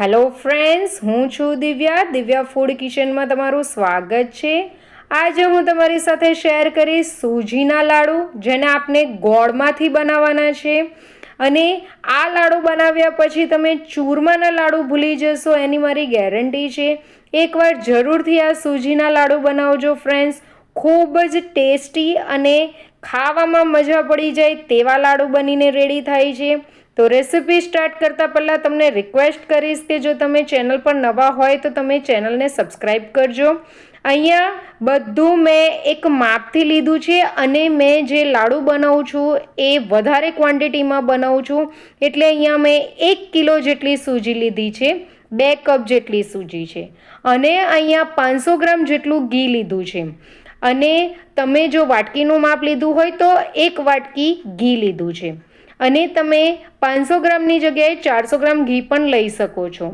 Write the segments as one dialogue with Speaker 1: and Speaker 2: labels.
Speaker 1: Hello friends હું છું Divya. Divya food કિચનમાં તમારું સ્વાગત છે. આજે હું તમારી સાથે શેર કરીશ સૂજીના લાડુ, જેને આપણે ગોળમાંથી બનાવવાના છે. અને આ લાડુ બનાવ્યા પછી તમે ચૂરમાના લાડુ ભૂલી જશો, એની મારી ગેરંટી છે. એકવાર જરૂરથી આ સૂજીના લાડુ બનાવજો ફ્રેન્ડ્સ ખૂબ જ ટેસ્ટી અને ખાવામાં મજા પડી જાય તેવા લાડુ બનીને રેડી થાય છે. તો રેસિપી સ્ટાર્ટ કરતાં પહેલાં તમને રિક્વેસ્ટ કરીશ કે જો તમે ચેનલ પર નવા હોય તો તમે ચેનલને સબસ્ક્રાઈબ કરજો. અહીંયા બધું મેં એક માપથી લીધું છે અને મેં જે લાડુ બનાવું છું એ વધારે ક્વોન્ટિટીમાં બનાવું છું. એટલે અહીંયા મેં એક કિલો જેટલી સૂજી લીધી છે, બે કપ જેટલી સૂજી છે અને અહીંયા પાંચસો ગ્રામ જેટલું ઘી લીધું છે. અને તમે જો વાટકીનું માપ લીધું હોય તો એક વાટકી ઘી લીધું છે. અને તમે પાંચસો ગ્રામની જગ્યાએ ચારસો ગ્રામ ઘી પણ લઈ શકો છો.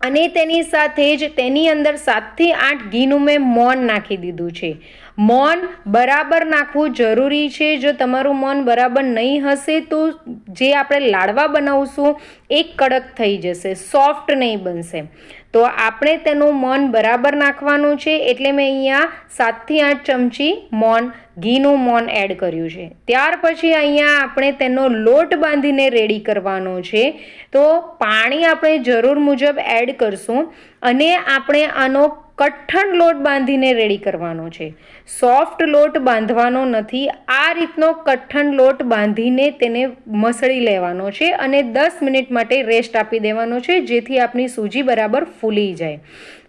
Speaker 1: અને તેની સાથે જ તેની અંદર સાતથી આઠ ઘીનું મેં મોન નાખી દીધું છે. મોન બરાબર નાખવું જરૂરી છે. જો તમારું મૌન બરાબર નહીં હશે, તો જે આપણે લાડવા બનાવશું, એ કડક થઈ જશે, સોફ્ટ નહીં બનશે. તો આપણે તેનું મોન બરાબર નાખવાનું છે. એટલે મેં અહીંયા સાતથી આઠ ચમચી મોન, ઘીનું મોન એડ કર્યું છે. ત્યાર પછી અહીંયા આપણે તેનો લોટ બાંધીને રેડી કરવાનો છે. તો પાણી આપણે જરૂર મુજબ એડ કરશું. અને આપણે આનો કઠણ લોટ બાંધીને રેડી કરવાનો છે. સોફ્ટ લોટ બાંધવાનો નથી. આ રીતનો કઠણ લોટ બાંધીને તેને મસળી લેવાનો છે અને દસ મિનિટ માટે રેસ્ટ આપી દેવાનો છે, જેથી આપણી સૂજી બરાબર ફૂલી જાય.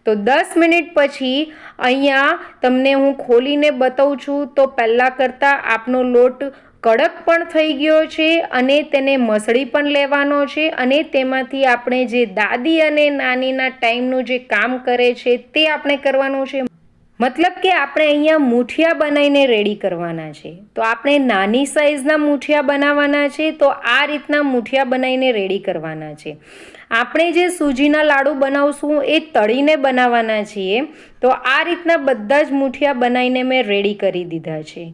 Speaker 1: તો દસ મિનિટ પછી અહીંયા તમને હું ખોલીને બતાવું છું, તો પહેલાં કરતાં આપનો લોટ કડક પણ થઈ ગયો છે અને તેને મસળી પણ લેવાનો છે અને તેમાંથી આપણે જે દાદી અને નાનીના ટાઈમનું જે કામ કરે છે તે આપણે કરવાનું છે. મતલબ કે આપણે અહીંયા મૂઠિયા બનાવીને રેડી કરવાના છે. તો આપણે નાની સાઇઝના મૂઠિયા બનાવવાના છે, તો આ રીતના મૂઠિયા બનાવીને રેડી કરવાના છે. આપણે જે સૂજીના લાડુ બનાવશું એ તળીને બનાવવાના છીએ. તો આ રીતના બધા જ મૂઠિયા બનાવીને મેં રેડી કરી દીધા છે.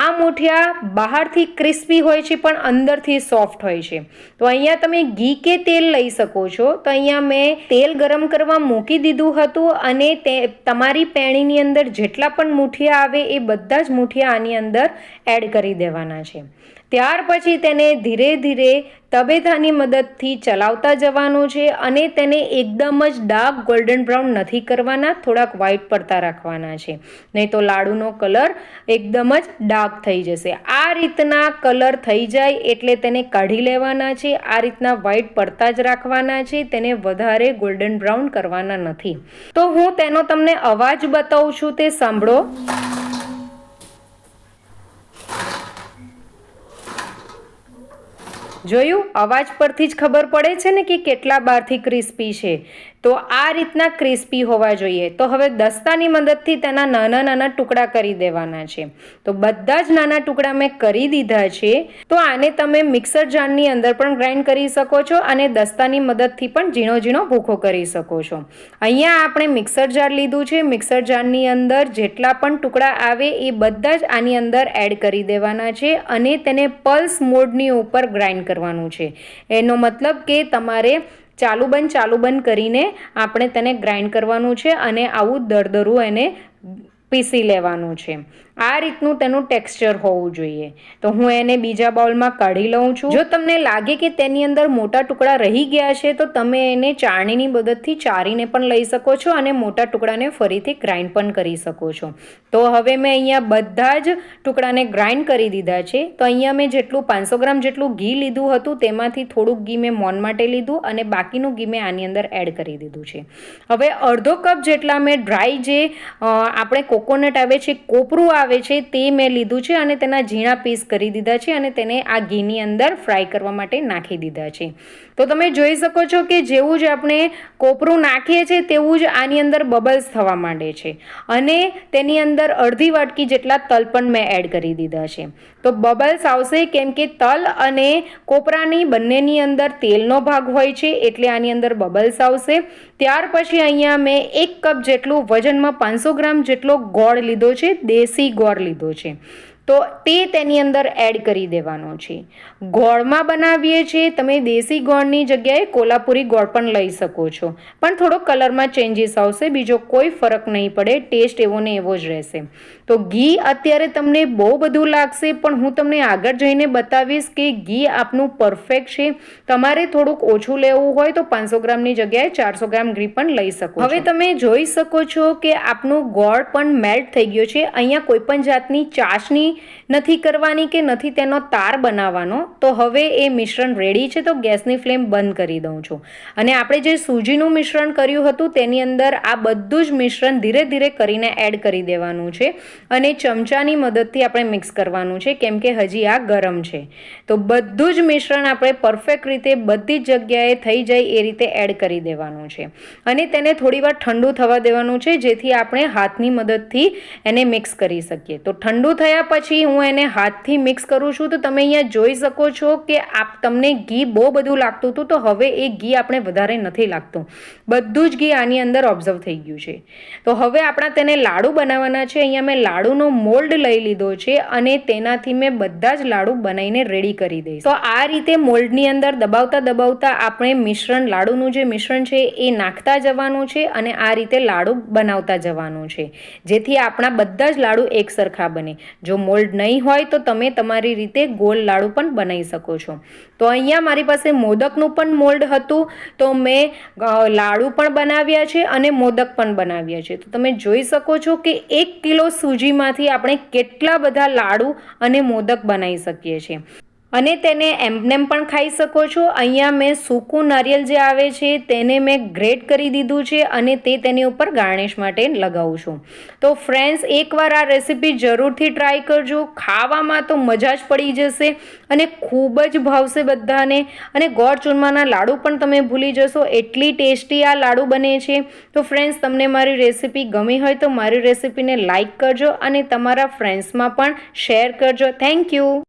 Speaker 1: આ મૂઠિયા બહારથી ક્રિસ્પી હોય છે, પણ અંદરથી સોફ્ટ હોય છે. તો અહીંયા તમે ઘી કે તેલ લઈ શકો છો. તો અહીંયા મેં તેલ ગરમ કરવા મૂકી દીધું હતું અને તે તમારી પેણીની અંદર જેટલા પણ મૂઠિયા આવે એ બધા જ મૂઠિયા આની અંદર એડ કરી દેવાના છે. ત્યાર પછી તેને ધીરે ધીરે તબેથાની મદદથી ચલાવતા જવાનું છે અને તેને એકદમ જ ડાર્ક ગોલ્ડન બ્રાઉન નથી કરવાના, થોડાક વ્હાઇટ પડતા રાખવાના છે. નહીં તો લાડુનો કલર એકદમ જ ડાર્ક થઈ જશે. આ રીતના કલર થઈ જાય એટલે તેને કાઢી લેવાના છે. આ રીતના વ્હાઇટ પડતા જ રાખવાના છે. તેને વધારે ગોલ્ડન બ્રાઉન કરવાના નથી. તો હું તેનો તમને અવાજ બતાવું છું, તે સાંભળો. જોયું? અવાજ પરથી જ ખબર પડે છે ને કે કેટલા બહારથી ક્રિસ્પી છે. તો આ રીતના ક્રિસ્પી હોવા જોઈએ. તો હવે દસ્તાની મદદથી તેના નાના નાના ટુકડા કરી દેવાના છે. તો બધા જ નાના ટુકડા મેં કરી દીધા છે. તો આને તમે મિક્સર જારની અંદર પણ ગ્રાઇન્ડ કરી શકો છો અને દસ્તાની મદદથી પણ ઝીણો ઝીણો ભૂખો કરી શકો છો. અહીંયા આપણે મિક્સર જાર લીધું છે. મિક્સર જારની અંદર જેટલા પણ ટુકડા આવે એ બધા જ આની અંદર એડ કરી દેવાના છે અને તેને પલ્સ મોડની ઉપર ગ્રાઇન્ડ કરવાનું છે. એનો મતલબ કે તમારે ચાલુ બંધ ચાલુ બંધ કરીને આપણે તેને ગ્રાઇન્ડ કરવાનું છે અને આવું દરદરું એને પીસી લેવાનું છે. આ રીતનું તેનું ટેક્સચર હોવું જોઈએ. તો હું એને બીજા બાઉલમાં કાઢી લઉં છું. જો તમને લાગે કે તેની અંદર મોટા ટુકડા રહી ગયા છે, તો તમે એને ચાળણીની મદદથી ચારીને પણ લઈ શકો છો અને મોટા ટુકડાને ફરીથી ગ્રાઇન્ડ પણ કરી શકો છો. તો હવે મેં અહીંયા બધા જ ટુકડાને ગ્રાઇન્ડ કરી દીધા છે. તો અહીંયા મેં જેટલું પાંચસો ગ્રામ જેટલું ઘી લીધું હતું, તેમાંથી થોડુંક ઘી મેં મોન માટે લીધું અને બાકીનું ઘી મેં આની અંદર એડ કરી દીધું છે. હવે અડધો કપ જેટલા મેં ડ્રાય જે આપણે કોકોનટ આવે છે, કોપરું આવે છે તે મેં લીધું છે અને તેના ઝીણા પીસ કરી દીધા છે અને તેને આ ઘીની અંદર ફ્રાય કરવા માટે નાખી દીધા છે. તો તમે જોઈ શકો છો કે જેવું જ આપણે કોપરું નાખીએ છીએ તેવું જ આની અંદર બબલ્સ થવા માંડે છે અને તેની અંદર અડધી વાટકી જેટલા તલ પણ મેં એડ કરી દીધા છે. તો બબલ્સ આવશે કેમ કે તલ અને કોપરાની બંનેની અંદર તેલનો ભાગ હોય છે એટલે આની અંદર બબલ્સ આવશે. ત્યાર પછી અહીંયા મેં એક કપ જેટલું વજનમાં પાંચસો ગ્રામ જેટલો ગોળ લીધો છે, દેશી ગોળ લીધો છે. તો તે તેની અંદર એડ કરી દેવાનો છે. ગોળમાં બનાવીએ છીએ, તમે દેશી ગોળની જગ્યાએ કોલ્હાપુરી ગોળ પણ લઈ શકો છો. પણ થોડો કલરમાં ચેન્જીસ આવશે, બીજો કોઈ ફરક નહીં પડે ટેસ્ટ એવો ને એવો જ રહેશે. તો ઘી અત્યારે તમને બહુ બધું લાગશે, પણ હું તમને આગળ જઈને બતાવીશ કે ઘી આપનું પરફેક્ટ છે. તમારે થોડુંક ઓછું લેવું હોય તો પાંચસો ગ્રામની જગ્યાએ ચારસો ગ્રામ ઘી પણ લઈ શકો હવે તમે જોઈ શકો છો કે આપનું ગોળ પણ મેલ્ટ થઈ ગયો છે. અહીંયા કોઈ પણ જાતની ચાસણી નથી કરવાની કે નથી તેનો તાર બનાવવાનો, તો હવે એ મિશ્રણ રેડી છે, તો ગેસની ફ્લેમ બંધ કરી દઉં છું. અને આપણે જે સૂજીનું મિશ્રણ કર્યું હતું, તેની અંદર આ બધું જ મિશ્રણ ધીરે ધીરે કરીને એડ કરી દેવાનું છે. અને ચમચાની મદદથી આપણે મિક્સ કરવાનું છે, કેમ કે હજી આ ગરમ છે. તો બધું જ મિશ્રણ આપણે પરફેક્ટ રીતે બધી જ જગ્યાએ થઈ જાય એ રીતે એડ કરી દેવાનું છે. અને તેને થોડીવાર ઠંડુ થવા દેવાનું છે, જેથી આપણે હાથની મદદથી એને મિક્સ કરી શકીએ. તો ઠંડુ થયા પછી હું એને હાથથી મિક્સ કરું છું, તો તમે અહીંયા જોઈ શકો છો કે આપ, તમને ઘી બહુ બધું લાગતું હતું, તો હવે એ ઘી આપણે વધારે નથી લાગતું. બધું જ ઘી આની અંદર ઓબ્ઝર્વ થઈ ગયું છે. તો હવે આપણા તેને લાડુ બનાવવાના છે, અહીંયા મેં લાડુનો મોલ્ડ લઈ લીધો છે અને તેનાથી મેં બધા જ લાડુ બનાવીને રેડી કરી દઈશ. તો આ રીતે મોલ્ડની અંદર દબાવતા દબાવતા આપણે મિશ્રણ, લાડુનું જે મિશ્રણ છે એ નાખતા જવાનું છે અને આ રીતે લાડુ બનાવતા જવાનું છે. જેથી આપણા બધા જ લાડુ એક સરખા બને. જો મોલ્ડ નહીં હોય તો તમે તમારી રીતે ગોલ લાડુ પણ બનાવી શકો છો. તો અહીંયા મારી પાસે મોદકનું પણ મોલ્ડ હતું. તો મેં લાડુ પણ બનાવ્યા છે અને મોદક પણ બનાવ્યા છે. તો તમે જોઈ શકો છો કે એક કિલો સૂજીમાંથી આપણે કેટલા બધા લાડુ અને મોદક બનાવી શકીએ છીએ. અને તેને એમનેમ પણ ખાઈ શકો છો. અહીંયા મેં સૂકું નારિયેલ જે આવે છે, તેને મેં ગ્રેટ કરી દીધું છે અને તે તેની ઉપર ગાર્નિશ માટે લગાવું છું. તો ફ્રેન્ડ્સ, એકવાર આ રેસીપી જરૂરથી ટ્રાય કરજો. ખાવામાં તો મજા જ પડી જશે અને ખૂબ જ ભાવશે બધાને. અને ગોળ ચૂરમાના લાડુ પણ તમે ભૂલી જશો, એટલી ટેસ્ટી આ લાડુ બને છે. તો ફ્રેન્ડ્સ, તમને મારી રેસીપી ગમી હોય તો મારી રેસીપીને લાઇક કરજો અને તમારા ફ્રેન્ડ્સમાં પણ શેર કરજો. Thank you.